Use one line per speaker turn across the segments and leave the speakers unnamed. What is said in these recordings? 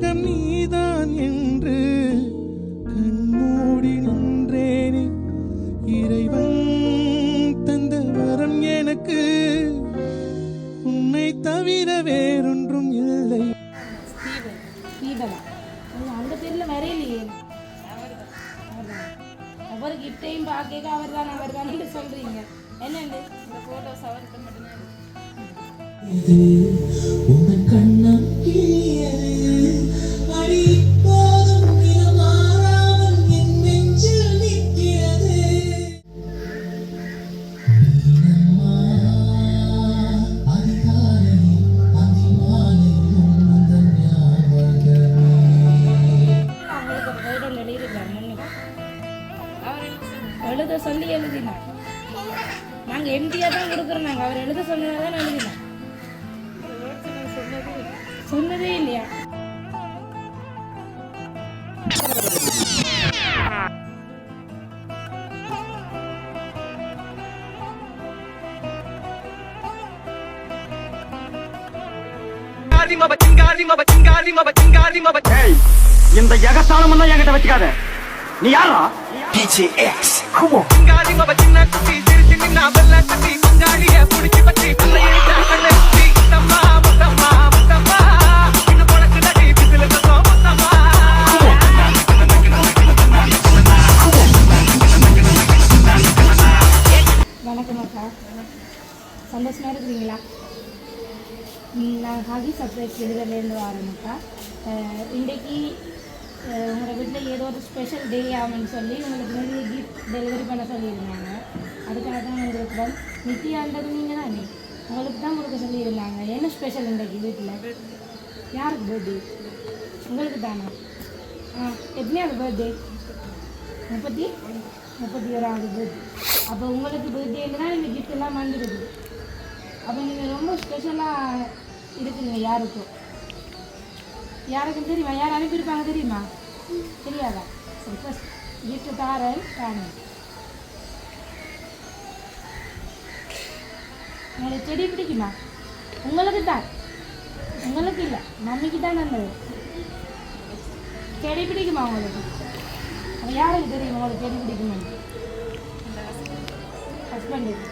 உலகம் நீதான் என்று கண்மூடி நின்றேனே. இறைவன் தந்த வரம் எனக்கு உன்னை தவிர வேறொன்றும் இல்லை.
அந்த பேர்ல வரையிலையே. அவர் கிஃப்டையும் பார்க்க அவர் தான் அவர் தான் சொல்றீங்க. என்னண்டு இந்த போட்டோஸ் அவர்கிட்ட மட்டும்தான்
உங்கள் கண்ணம் கிளியது
இந்த எகத்தாளம் தான் என்கிட்ட வச்சுக்காத. நீ யாரா
வணக்கம் சர்ப்ரைஸ் விடுதலேருந்து வரணுக்கா இன்றைக்கு உங்களோட வீட்டில் ஏதோ ஒரு ஸ்பெஷல் டே ஆகும்னு சொல்லி உங்களுக்கு நிறைய கிஃப்ட் டெலிவரி பண்ண சொல்லியிருந்தாங்க. அதுக்காக தான் உங்களுக்கு வந்து நித்தியான்றது நீங்கள் தானே உங்களுக்கு தான் கொடுக்க சொல்லியிருந்தாங்க. என்ன ஸ்பெஷல் இன்றைக்கு வீட்டில் யாருக்கு பர்த்டே உங்களுக்கு தானே? ஆ எத்தனையாவது பர்த்டே முப்பத்தி? முப்பத்தி ஓராவது பர்த்டே அப்போ உங்களுக்கு பர்த்டேன்னு தான் இந்த gift எல்லாம் வந்துடுது அப்போ நீங்கள் ரொம்ப ஸ்பெஷலாக இருக்குங்க யாருக்கும் யாருக்கும் தெரியுமா? யார் அனுப்பியிருப்பாங்க தெரியுமா? தெரியாதா? சரி ஃபஸ்ட் gift தாரேன் தானே உங்களுக்கு செடி பிடிக்குமா? உங்களுக்கு தான். உங்களுக்கு இல்லை. மம்மிக்கு தான் நல்லது செடி பிடிக்குமா உங்களுக்கு? அது யாருக்கு தெரியும் உங்களுக்கு செடி பிடிக்குமா ஹஸ்பண்டுக்கு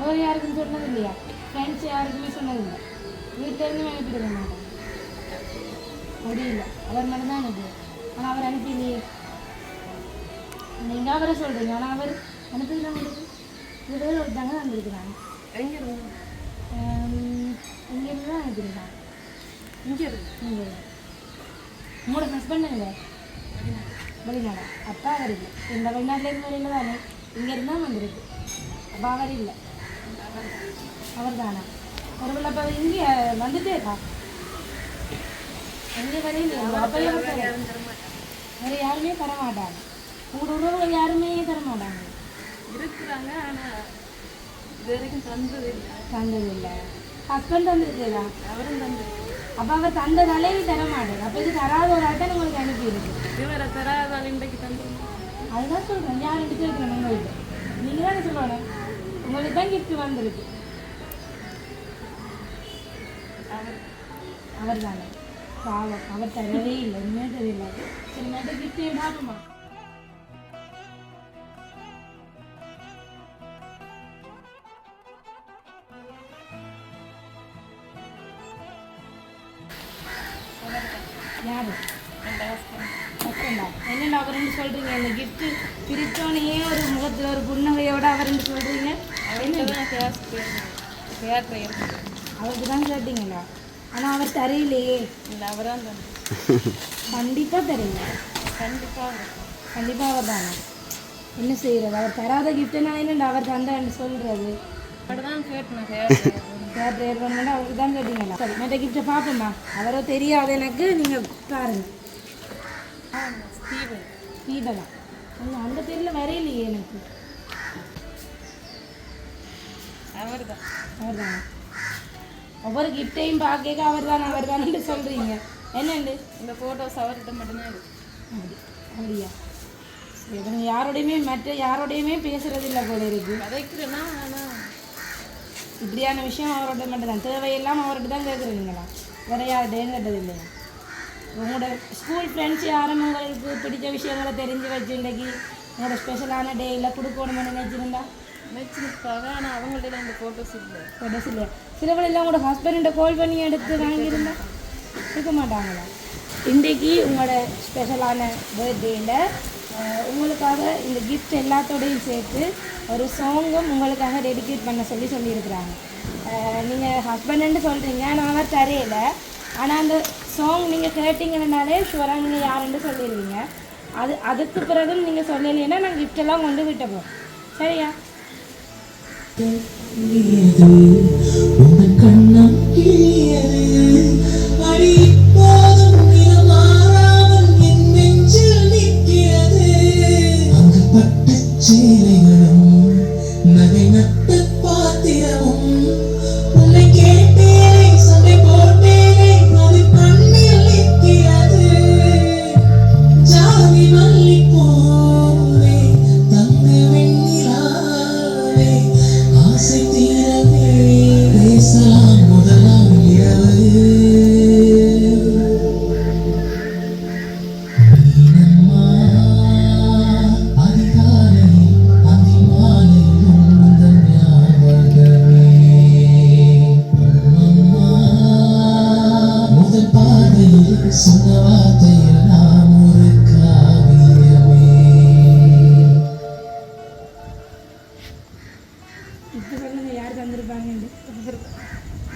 வேறு யாருக்கும் சொன்னது இல்லையா? ஃப்ரெண்ட்ஸ் யாருக்குமே சொன்னது இல்லை. வீட்டிலேருந்து அனுப்பிடுங்க மாட்டேன். முடியல. அவர் மட்டும்தான் அனுப்பி ஆனால் அவர் அனுப்பிலையே நீங்கள் அவரை சொல்கிறீங்க ஆனால் அவர் அனுப்பிடல உங்களுக்கு இது வேறு ஒருத்தாங்க தான் அனுப்பியிருக்கிறாங்க இங்கேருந்து தான் அனுப்பியிருக்காங்க இங்கே இங்கே உங்களோட ஹஸ்பண்டுங்க வெளிநாடா. அப்பா அவர் இல்லை. இந்த வெளிநாட்டிலேருந்து வெளியில் தானே. இங்கேருந்து தான் வந்திருக்கு. அப்பா அவர் இல்லை. அவர் தானா? ஒரு அப்போ இங்கே வந்துட்டேக்கா எங்கே வரையில வேறு யாருமே தர மாட்டாங்க. உங்களோட உறவுகள் யாருமே தர மாட்டாங்க.
இருக்கிறாங்க ஆனா இது வரைக்கும் தந்தது இல்லை.
தந்தது இல்லை. ஹஸ்பண்ட் தந்துருக்குதா
அவரும் தந்தது
அப்போ அவர் தந்ததாலே நீ தர மாட்டேன். அப்போ இது தராத ஒரு ஆட்டம் உங்களுக்கு அனுப்பியிருக்கு
இவரை தராதால் இன்றைக்கு தந்தது
அதுதான் சொல்கிறேன் யார் எடுத்து வைக்கணும் உங்களுக்கு நீங்கள் தானே சொல்லணும். உங்களுக்கு தான் gift வந்திருக்கு.
அவர்
அவர் தானே பாவம் அவர் தரவே இல்லை உண்மையாக தெரியல சரி மற்ற கிஃப்டையும் பார்ப்போமா? யாரு? என்னென்ன அவர் ரெண்டு சொல்கிறீங்க இந்த gift பிரித்தோன்னே ஒரு முகத்தில் ஒரு புன்னகையோட அவர் ரெண்டு சொல்கிறீங்க என்ன
கேஸ் ஹேர் ட்ரையர்
அவருக்கு தான் கேட்டீங்களா ஆனால் அவர் தரையிலேயே.
இல்லை அவரான் தந்தது
கண்டிப்பாக தெரியல
கண்டிப்பாக
கண்டிப்பாக அவர் தானே என்ன செய்கிறது அவர் தராத கிஃப்ட்டு நான் என்னண்டு அவர் தந்தான்னு சொல்கிறது
அப்படி தான் கேட்டேன் ஹேர் ட்ரையர்
கேர் ப்ரேயர் பண்ணா அவருக்கு தான் கேட்டீங்களா சரி மற்ற கிஃப்ட்டை பார்ப்போம்மா அவரோ தெரியாது எனக்கு. நீங்கள்
ஸ்டீவன்.
தீபனா அந்த அந்த பேரில் வரையிலையே எனக்கு.
அவர் தான்
அவர் தானே ஒவ்வொரு கிஃப்டையும் பார்க்க அவர் தான் அவர் தானே சொல்கிறீங்க என்னண்டு?
இந்த ஃபோட்டோஸ் அவர்கிட்ட மட்டும்தான் இருக்கு.
அப்படி அப்படியா? நீங்க யாரோடையுமே மற்ற யாரோடையுமே பேசுறது இல்லை போல இருக்கு.
கதைக்கிறேன்னா ஆனால்
இப்படியான விஷயம் அவரோட மட்டும் தான் தேவையெல்லாம் அவர்கிட்ட தான் கேட்குறீங்களா வேற யார்கிட்டையும் கேட்டது இல்லையா உங்களோட ஸ்கூல் ஃப்ரெண்ட்ஸ் யாரும் உங்களுக்கு பிடிச்ச விஷயங்களை தெரிஞ்சு வச்சு இன்றைக்கி உங்களோட ஸ்பெஷலான டேயில் கொடுக்கணும்னு நினச்சிருந்தா?
நினச்சிருப்பாங்க ஆனால் அவங்கள்ட்ட இந்த ஃபோட்டோஸ் இல்லை.
ஃபோட்டோஸ் இல்லையா சிலவளெல்லாம் உங்களோட ஹஸ்பண்ட கால் பண்ணி எடுத்து வாங்கியிருந்தா இருக்க மாட்டாங்களா? இன்றைக்கு உங்களோட ஸ்பெஷலான பர்த்டேயில் உங்களுக்காக இந்த கிஃப்ட் எல்லாத்தோடையும் சேர்த்து ஒரு சாங்கும் உங்களுக்காக டெடிகேட் பண்ண சொல்லி சொல்லியிருக்கிறாங்க. நீங்கள் ஹஸ்பண்டுன்னு சொல்கிறீங்க நான் தரையில. ஆனால் அந்த சாங் நீங்கள் கேட்டிங்கன்னாலே ஷுவராக நீங்கள் யாருன்னு சொல்லிடுவீங்க அது அதுக்கு பிறகும் நீங்கள் சொல்லலைன்னா நான் கிஃப்டெல்லாம் கொண்டு விட்டுப்போம் சரியா? 你的我。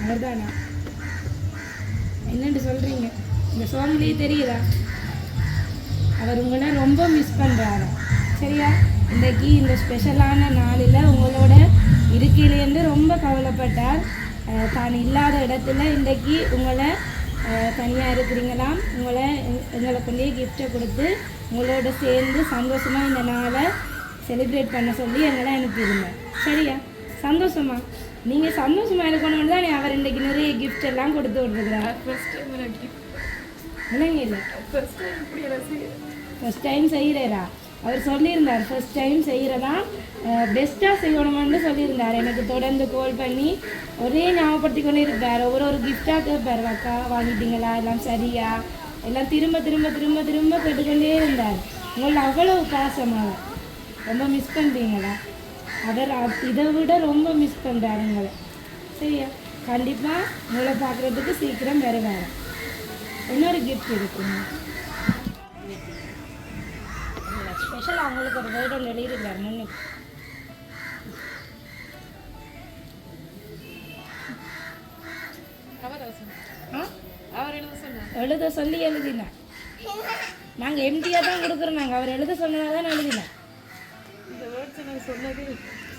அவர்தானா என்னென்று சொல்கிறீங்க இந்த சாங்லேயே தெரியுதா? அவர் உங்களை ரொம்ப மிஸ் பண்ணுறாரு சரியா? இன்றைக்கி இந்த ஸ்பெஷலான நாளில் உங்களோட இருக்கையிலேருந்து ரொம்ப கவலைப்பட்டார். தான் இல்லாத இடத்துல இன்றைக்கி உங்களை தனியாக இருக்கிறீங்களாம். உங்களை எங்களை கொண்டே கிஃப்ட்டை கொடுத்து உங்களோட சேர்ந்து சந்தோஷமாக இந்த நாளை செலிப்ரேட் பண்ண சொல்லி எங்களை அனுப்பிடுங்க சரியா? சந்தோஷமா? நீங்கள் சந்தோஷமாக இருக்கணும்னு தான் அவர் இன்றைக்கி நிறைய gift எல்லாம் கொடுத்து விட்டுருக்குறார்
ஃபர்ஸ்ட் டைம்
இல்லைங்க இல்லை.
ஃபர்ஸ்ட் டைம் இப்படி
ஃபஸ்ட் டைம் செய்கிறேரா அவர் சொல்லியிருந்தார் ஃபர்ஸ்ட் டைம் செய்கிறதா பெஸ்ட்டாக செய்யணும்னு சொல்லியிருந்தார். எனக்கு தொடர்ந்து கால் பண்ணி ஒரே ஞாபகப்படுத்தி கொண்டு இருப்பார் ஒவ்வொரு ஒரு கிஃப்டாக கேட்பார் அக்கா வாங்கிட்டீங்களா? எல்லாம் சரியா? எல்லாம் திரும்ப திரும்ப திரும்ப திரும்ப கேட்டுக்கொண்டே இருந்தார். உங்களை அவ்வளவு பாசமாக ரொம்ப மிஸ் பண்ணுறீங்களா அவர் அ- இதை விட ரொம்ப மிஸ் பண்ணுறாரு உங்களை சரியா? கண்டிப்பாக உங்களை பார்க்குறதுக்கு சீக்கிரம் வருவார். இன்னொரு கிஃப்ட் இருக்குங்க ஸ்பெஷலாக அவங்களுக்கு ஒரு வேர்டு ஆ?
அவர் எழுத
சொல்லி எழுதினேன் நாங்கள் எம்டியாக தான் கொடுக்குறோம் நாங்கள் அவர் எழுத சொன்னதாக தான் எழுதினேன்
சொன்னது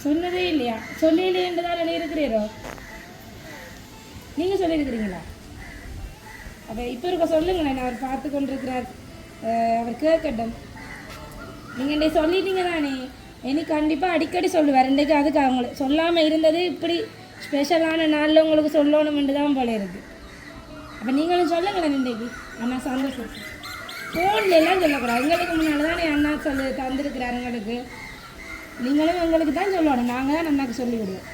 சொன்னதே இல்லையா? சொல்லலையேன்று தான் எழுதியிருக்கிறீரோ நீங்கள் சொல்லியிருக்கிறீங்களா? அப்போ இப்போ இருக்க சொல்லுங்களேன் அவர் பார்த்து கொண்டிருக்கிறார். அவர் கேட்கட்டும். நீங்கள் இன்றைக்கு சொல்லிட்டீங்க தானே? இனி கண்டிப்பாக அடிக்கடி சொல்லுவார். இன்றைக்கு அதுக்கு அவங்களுக்கு சொல்லாமல் இருந்தது இப்படி ஸ்பெஷலான நாளில் உங்களுக்கு சொல்லணும்ன்ட்டு தான் போல இருக்கு. அப்போ நீங்களும் சொல்லுங்களேன் இன்றைக்கு. அண்ணா சந்தோஷம். ஃபோன்லாம் சொல்லக்கூடாது. எங்களுக்கு முன்னால் தானே அண்ணா சொல்லு தந்திருக்கிறார் எங்களுக்கு. நீங்களும் எங்களுக்கு தான் சொல்லணும். நாங்கள் தான் அண்ணாக்கு சொல்லி விடுவோம்.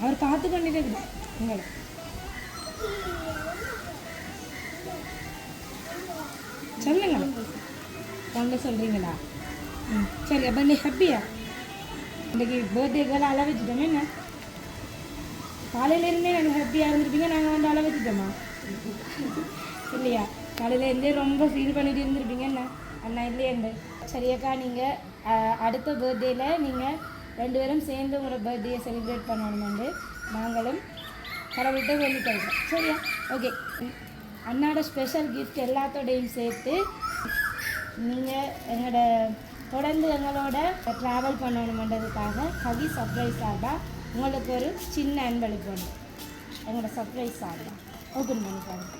அவர் பார்த்து கொண்டுட்டே இருக்கிறார் உங்களை. சொல்லுங்க. வாங்க சொல்கிறீங்களா ம் சரி அப்போ நீ ஹாப்பியா இன்றைக்கி பர்த்டேக்கெல்லாம் அள வச்சுட்டோமே. என்ன? காலையிலேருந்தே நாங்கள் ஹாப்பியாக இருந்திருப்பீங்க. நாங்கள் வந்து அள வச்சுட்டோமா? இல்லையா? காலையிலேருந்தே ரொம்ப ஃபீல் பண்ணிட்டு இருந்திருப்பீங்க. என்ன? அண்ணா இல்லையண்டு சரியாக்கா நீங்கள் அடுத்த பர்த்டேயில் நீங்கள் ரெண்டு பேரும் சேர்ந்து உங்களோட பர்த்டேயை செலிப்ரேட் பண்ணணுமெண்டு நாங்களும் கடவுள்கிட்ட வேண்டி தருவோம் சரியா? ஓகே அண்ணாட ஸ்பெஷல் கிஃப்ட் எல்லாத்தோடையும் சேர்த்து நீங்கள் எங்களோட தொடர்ந்து எங்களோட ட்ராவல் பண்ணணுமென்றதுக்காக ஹவி சர்ப்ரைஸ் சார்பாக உங்களுக்கு ஒரு சின்ன அன்பளிப்பு எங்களோட சர்ப்ரைஸ் சார்பாக ஓகே பண்ணி பாருங்க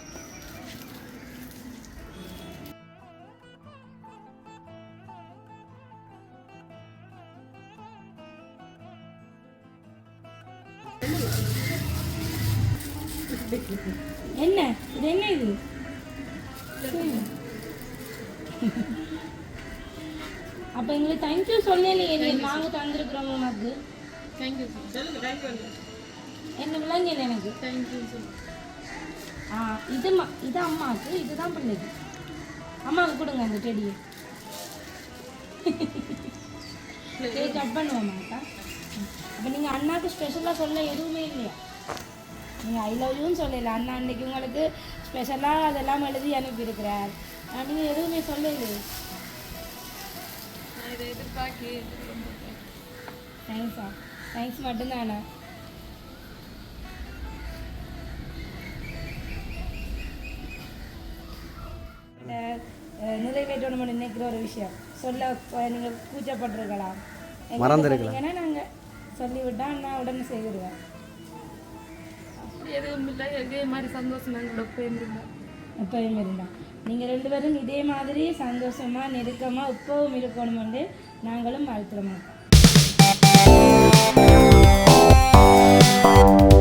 என்ன? இது என்ன இது? அப்போ எங்களுக்கு தேங்க்யூ சொல்லலையே நாங்கள் தந்திருக்கிறோம் உனக்கு.
தேங்க்யூ சொல்லுங்க தேங்க்யூ
என்ன விளங்கல எனக்கு?
தேங்க்யூ
ஆ இது இது அம்மாவுக்கு இதுதான் பிள்ளைக்கு. அம்மாவுக்கு கொடுங்க அந்த செடியை. கட் பண்ணுவோமாக்கா அப்போ நீங்கள் அண்ணாக்கு ஸ்பெஷலாக சொல்ல எதுவுமே இல்லையா? நீங்கள் ஐ லவ் யூன்னு சொல்லல. அண்ணா அன்னைக்கு உங்களுக்கு ஸ்பெஷலாக அதெல்லாம் எழுதி அனுப்பியிருக்கிறார். நீங்கள் எதுவுமே
ரொம்ப
தேங்க்ஸா. தேங்க்ஸ் மட்டும்தானா நிறைவேற்றணும்னு நினைக்கிற ஒரு விஷயம். சொல்ல நீங்க கூச்சப்பட்டிருக்கலாம் மறந்துருக்கலாம். நாங்கள் சொல்லிவிட்டா நான் உடனே செய்திருவேன்.
எதுவும் இல்லை. இதே மாதிரி சந்தோஷம் எங்களோட போயிருந்தோம்
எப்பவும் இருந்தான் நீங்கள் ரெண்டு பேரும் இதே மாதிரி சந்தோஷமாக நெருக்கமாக எப்பவும் இருக்கணும்னு நாங்களும் வாழ்த்துறோம். Thank you.